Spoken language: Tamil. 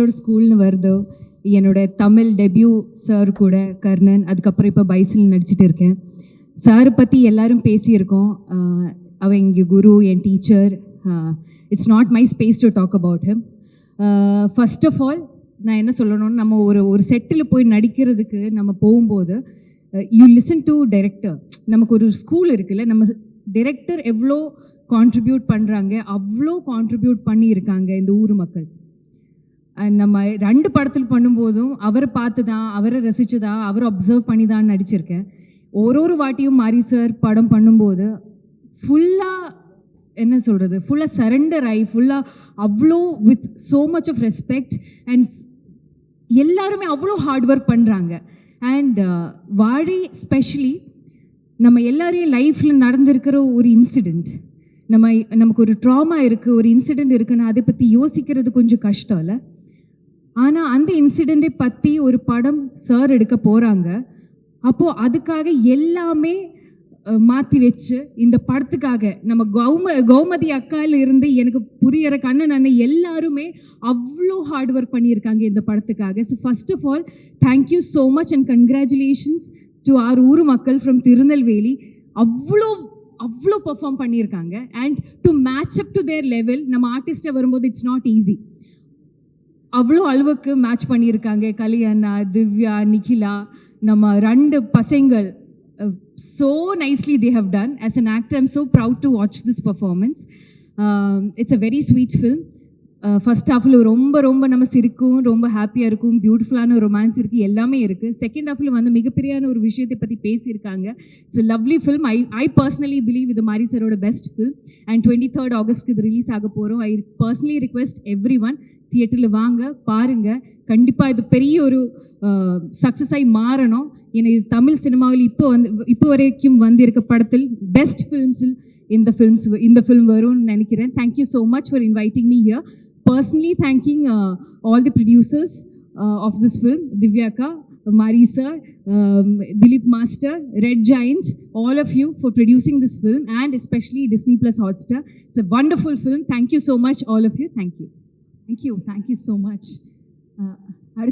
சாரோட ஸ்கூல்னு வருதோ என்னோட தமிழ் டெபியூ சார் கூட கர்ணன் அதுக்கப்புறம் இப்போ பைசில் நடிச்சிட்டு இருக்கேன். சாரை பற்றி எல்லாரும் பேசியிருக்கோம். அவன் அவ இங்கே குரு என் teacher it's not my space to talk about him first of all நான் என்ன சொல்லணும்னு நம்ம ஒரு ஒரு செட்டில் போய் நடிக்கிறதுக்கு நம்ம போகும்போது யூ லிசன் டு டைரக்டர் நமக்கு ஒரு ஸ்கூல் இருக்குல்ல நம்ம டைரக்டர் எவ்வளோ கான்ட்ரிபியூட் பண்ணுறாங்க அவ்வளோ கான்ட்ரிபியூட் பண்ணியிருக்காங்க இந்த ஊர் மக்கள். நம்ம ரெண்டு படத்தில் பண்ணும்போதும் அவரை பார்த்து தான் அவரை ரசித்து தான் அவரை அப்சர்வ் பண்ணி தான் நடிச்சிருக்கேன் ஒரு ஒரு வாட்டியும் மாரி சார் படம் பண்ணும்போது ஃபுல்லாக என்ன சொல்கிறது ஃபுல்லாக சரண்டர் ஆகி ஃபுல்லாக அவ்வளோ with so much of respect and எல்லாருமே அவ்வளோ ஹார்ட் ஒர்க் பண்ணுறாங்க அண்ட் uh, வாழை ஸ்பெஷலி நம்ம எல்லாரையும் லைஃப்பில் நடந்திருக்கிற ஒரு இன்சிடெண்ட் நம்ம நமக்கு ஒரு ட்ராமா இருக்குது ஒரு இன்சிடெண்ட் இருக்குன்னு அதை பற்றி யோசிக்கிறது கொஞ்சம் கஷ்டம் இல்லை? ஆனால் அந்த இன்சிடெண்ட்டை பற்றி ஒரு படம் சார் எடுக்க போகிறாங்க அப்போது அதுக்காக எல்லாமே மாற்றி வச்சு இந்த படத்துக்காக நம்ம கௌம கௌமதி அக்கால இருந்து எனக்கு புரியற கண்ணன் அண்ணன் எல்லாருமே அவ்வளோ ஹார்ட் ஒர்க் பண்ணியிருக்காங்க இந்த படத்துக்காக. So first of all thank you so much and congratulations to our ஊர் மக்கள் ஃப்ரம் திருநெல்வேலி. அவ்வளோ அவ்வளோ பெர்ஃபார்ம் பண்ணியிருக்காங்க. And to match up to their level நம்ம ஆர்டிஸ்ட்டை வரும்போது இட்ஸ் நாட் ஈஸி அவ்வளோ அளவுக்கு மேட்ச் பண்ணியிருக்காங்க. கலியண்ணா திவ்யா நிகிலா நம்ம ரெண்டு பசங்கள். So nicely they have done as an actor I'm so proud to watch this performance it's a very sweet film first ஹாஃபில் ரொம்ப ரொம்ப நம்ம சிரிக்கும் ரொம்ப ஹாப்பியாக இருக்கும் பியூட்டிஃபுல்லான ரொமான்ஸ் இருக்குது எல்லாமே இருக்குது செகண்ட் ஹாஃபில் வந்து மிகப்பெரியான ஒரு விஷயத்தை பற்றி பேசியிருக்காங்க. It's lovely film I I personally believe இது Mari சரோட best film and twenty third ஆகஸ்ட்க்கு இது ரிலீஸ் ஆக போகிறோம் I personally request every one தியேட்டரில் வாங்க பாருங்கள் கண்டிப்பாக இது பெரிய ஒரு சக்ஸஸ் ஆகி மாறணும். ஏன்னா இது தமிழ் சினிமாவில் இப்போ வந்து இப்போ வரைக்கும் வந்திருக்க படத்தில் பெஸ்ட் ஃபில்ம்ஸில் இந்த ஃபில்ம்ஸ் இந்த ஃபில்ம் வரும்னு நினைக்கிறேன். Thank you so much for inviting me here personally thanking uh, all the producers uh, of this film, Divyaka, Marisa, um, Dilip Master, Red Giant, all of you for producing this film and especially Disney Plus Hotstar. It's a wonderful film. Thank you so much, all of you. Thank you. Thank you. Thank you so much. Uh,